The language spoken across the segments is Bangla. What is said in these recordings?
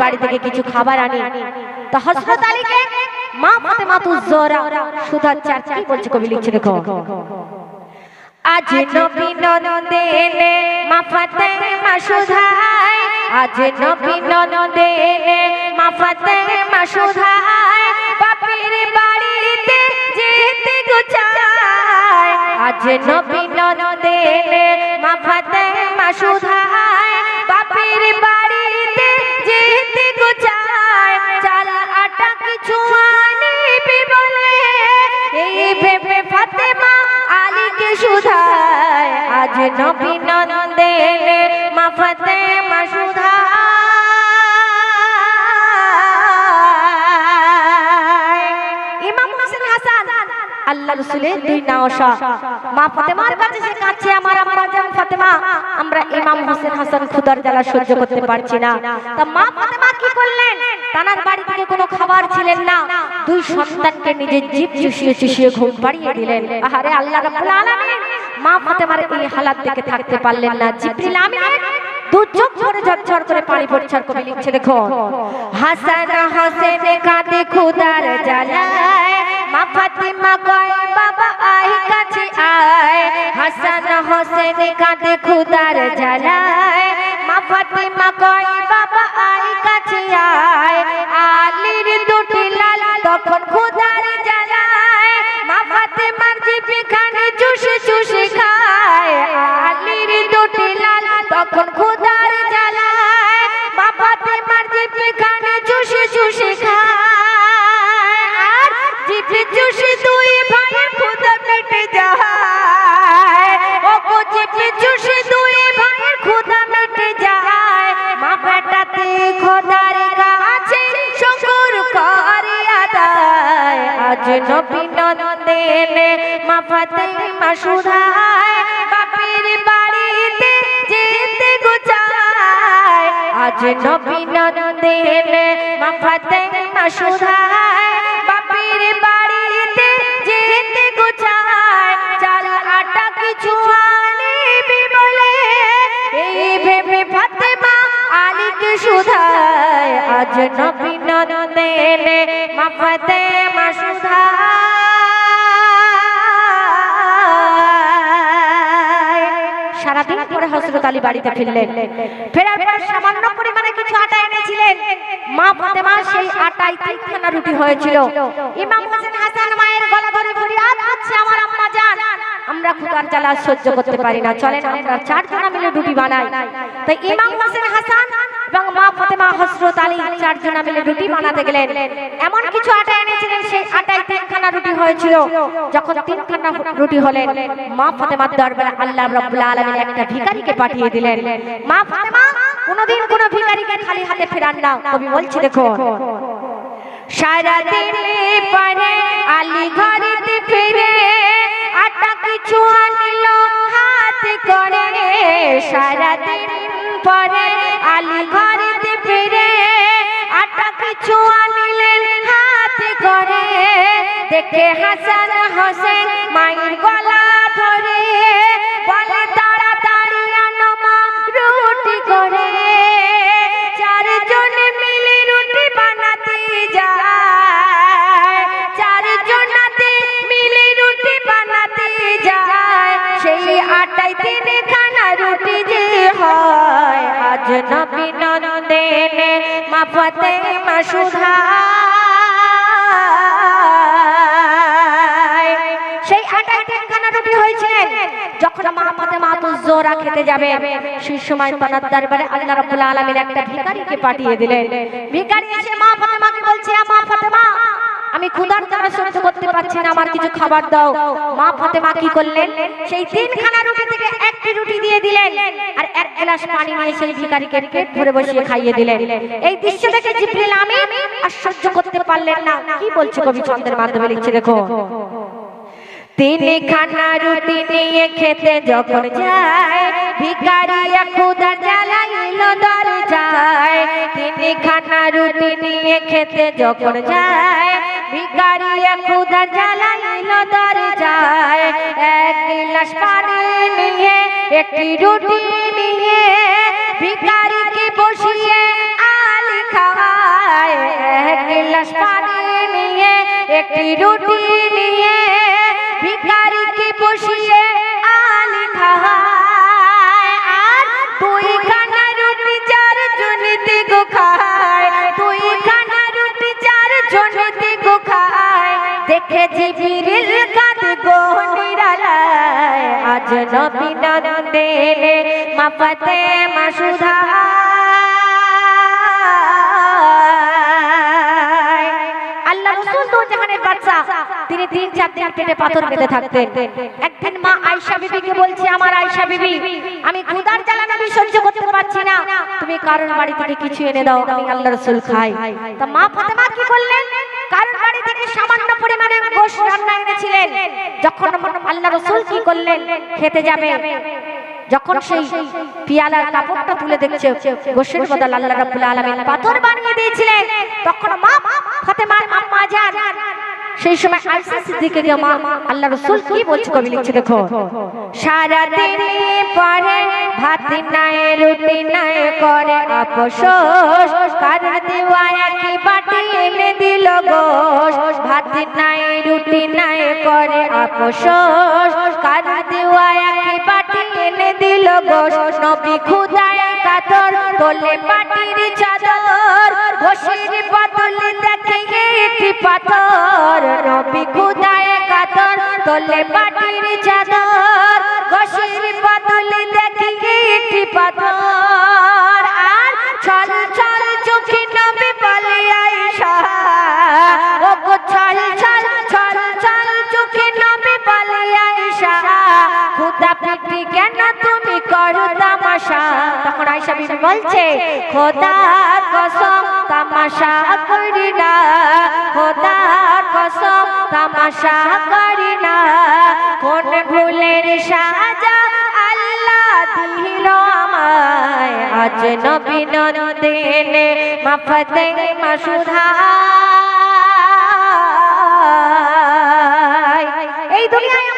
বাড়ি থেকে কিছু খাবার আনি। তো হযরত আলীকে মা ফাতেমা তু জোরা সুধা চার কি বলছে কবি লিখছে দেখো। আজ নবী নন্দেনে মা ফাতেমা সুধায় আজ নবী নন্দেনে মা ফাতেমা সুধায় বাপের বাড়িতে যেতে গোচায় আজ নবী নন্দেনে মা ফাতেমা সুধায় নবী নন্দেনে হোসেন আল্লাহ করতে পারছি না। বাড়ি থেকে কোনো খাবার ছিলেন না। দুই সন্তানকে নিজের জিভ চুষিয়ে চুষিয়ে ঘুম পাড়িয়ে দিলেন। আহারে আল্লাহ মা ফাতেমার এই হালাত দেখে থাকতে পারলেন না। জিবরিল আমিন দু চোখ ঝরঝর করে পানি পড়ছে। কবি লিখছে, দেখো, হাসান হোসেন কাঁদে খুদার জ্বালায়। মা ফাতিমা কয়, বাবা আই কাছে আয়। হাসান হোসেন কাঁদে খুদার জ্বালায়। মা ফাতিমা কয়, বাবা ফাতিমার জিভে চুষে চুষে খায়, আর জিভে চুষে দুই ভাইয়ের ক্ষুধা মেটে যায়। ও গো জিভে চুষে দুই ভাইয়ের ক্ষুধা মেটে যায়। মা বেটাতে খোদার কাছে শুকর করে আদায়। আজ নবী নন্দেনে মা ফাতেমা সুধায়। আজ নবী নন্দেনে মা ফাতেমা সুধায় বাপের বাড়িতে যেতে গোচায় চাল আটা কিছু আনিবি বলে এই ভেবে ফাতেমা আলীকে সুধায় আজ নবী নন্দেনে মা ফাতেমা সুধায় সারাদিন আলী বাড়িতে ফিরলেন। ফেরার পর সামান্য পরিমাণে কিছু আটা এনেছিলেন। মা ফাতেমা সেই আটাই তিনখানা রুটি হয়েছিল। ইমাম হোসেন হাসান মায়ের গলা ধরে ফরিয়াদ করছে, আমার আম্মা জান আমরা খুদার জ্বালা সহ্য করতে পারি না। চলেন, আমরা চারজনা মিলে রুটি বানাই। তাই ইমাম হোসেন হাসান এবং মা ফাতেমা হযরত আলী চারজনা মিলে রুটি বানাতে গেলেন। এমন কিছু আটা এনেছিলেন, সেই আটায় তিনখানা রুটি হয়েছিল। যখন তিনখানা রুটি হলেন, মা ফাতেমার দরবারে আল্লাহ রাব্বুল আলামিন একটা ভিখারিকে পাঠিয়ে দিলেন। মা ফাতেমা, কোনোদিন কোনো ভিখারিকে খালি হাতে ফেরান না। কবি বলছি দেখো সারা দিনে পরে আলী ফিরে আটা কিছু আনিল, হাত করে সারা দিন পরে আলী ঘরেতে ফিরে, আটা কিছু আনিলেন হাত করে দেখে হাসান হোসেন মায়ের গলা ধরে, বলে মা মাসুধা। সেই রুটি হয়েছিলেন যখন মা ফাতেমা তো জোরা খেতে যাবে, সেই সময় তার দরবারে আল্লাহ রাব্বুল আলামিন একটা পাঠিয়ে দিলেন। ভিখারি এসে মা ফাতেমাকে বলছে মা ফাতেমা আমি ক্ষুধার জ্বালা সহ্য করতে পারছি না, আমার কিছু খাবার দাও। মা ফাতেমা কি করলেন? সেই তিনখানা রুটি থেকে একটি রুটি দিয়ে দিলেন। আর এক গ্লাস পানি নিয়ে সেই ভিখারিকে পেট ভরে বসিয়ে খাইয়ে দিলেন। এই দৃশ্য দেখে জিবরিল আমিন আর সহ্য করতে পারলেন না। কি বলছে কবি ছন্দের মাধ্যমে লিখছে দেখো। তিনি খানা রুটি নিয়ে খেতে যখন যায় ভিকারি খুদা জ্বালাইল দরজায়। তিনি খানা রুটি নিয়ে খেতে যখন যায় ভিকারিয়া খুদা জ্বালা দরজায়। এক গিলাস পানি নিয়ে একটি রুটি নিয়ে ভিকারিকে বসিয়ে আলি খাওয়ায়। এক গিলাস পানি নিয়ে একটি রুটি নিয়ে দেখে জিবিরিল কাঁদ গো নিরালায়। আজ নবী নন্দে মাফতে মাসুধা বাদশা তিনি তিন চার দিন পেটে পাথর বেঁধে থাকতেন। একদিন মা আয়েশা বিবিকে বলছে, আমার আয়েশা বিবি, আমি ক্ষুধার জ্বালা আমি সহ্য করতে পারছি না। তুমি কারোর বাড়ি থেকে কিছু এনে দাও, আমি আল্লাহ রাসূল খাই। তা মা ফাতেমা কি করলেন? কারোর বাড়ি থেকে সামান্য পরিমাণে গোশ রান্না এনেছিলেন। যখন আল্লাহ রসুল কি করলেন? খেতে যাবে। যখন সেই পিয়ালার কাপড়টা তুলে দেখছে, গোশের বদল আল্লাহ রাব্বুল আলামিন পাথর বানিয়ে দিয়েছিলেন। তখন মা ফাতেমা আম্মা জান সেই সময় আয়েশা সিদ্দিকের মা আল্লাহ রাসূল কি বলছে কবি লিখছে দেখো সারা দিন পরে ভাত নাই, রুটি নাই, করে আপসোস, কার দেওয়া একই বাটি এনে দিল গোশ? ভাত নাই, রুটি নাই, করে আপসোস, কার দেওয়া একই বাটি এনে দিল গোশ? নবী খুদায় কাতর তোলে পাটির চাদর, ঘষির বদলে দেখে একটি পাথর। নবী খুদায় কাতর, তোলে পাটির চাদর, ঘষির বদলে দেখে একটি পাথর। আর ছল ছল চোখে নবী বলে, আয়েশা ও ছল ছল ছল ছল চোখে নবী বলে, আয়েশা, খুদা পিটি কেন তুমি করো আয়েশা বিবি বলছে খোদার কসম, তামাশা করি না। খোদার কসম, তামাশা করি না। কোন ভুলের সাজা আল্লাহ দিল আমায়। আজ নবী নন্দেনে মাফতে মাসুধা এই দুনিয়ায়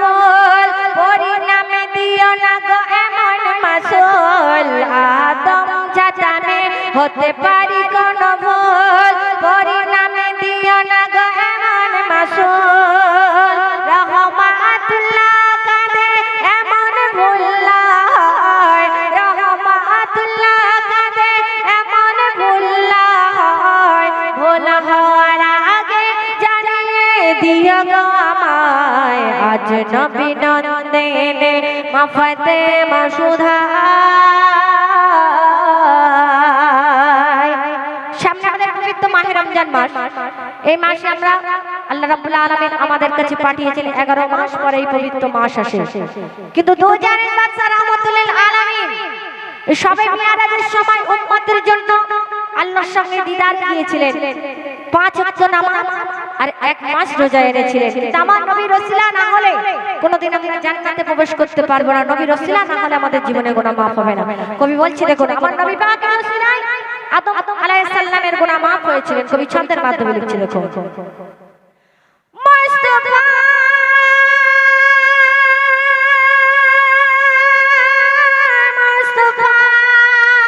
ভুল পরিণামে দিও না গো এমন মাসল। আদম জাতামে হতে পারি কোন ভুল পরিণামে নবী নন্দেনে মাফতে মাসুধা সামনে আমাদের পবিত্র মাহে রমজান মাস। এই মাসে আমরা আল্লাহ রাব্বুল আলামিন আমাদের কাছে পাঠিয়েছেন 11 মাস পরে এই পবিত্র মাস আসে। কিন্তু দু জানের বাদশা রাহমাতুল আলামিন, সবে মিরাজের সময় উম্মতের জন্য আল্লাহর সঙ্গে দিদার গিয়েছিলেন। পাঁচ ওয়াক্ত নামাজ আর এক মাস রোজা এনেছিলেন। আমার নবী রসিলা না হলে কোনোদিন আমরা জান্নাতে প্রবেশ করতে পারব না। নবী রসিলা না হলে আমাদের জীবনে গোনা মাফ হবে না। কবি বলছে, দেখুন, আমার নবী পাক রসিলাই আদম আলাইহিস সালামের গোনা মাফ হয়েছিলেন। কবি ছন্দের মাধ্যমে লিখছে, দেখুন।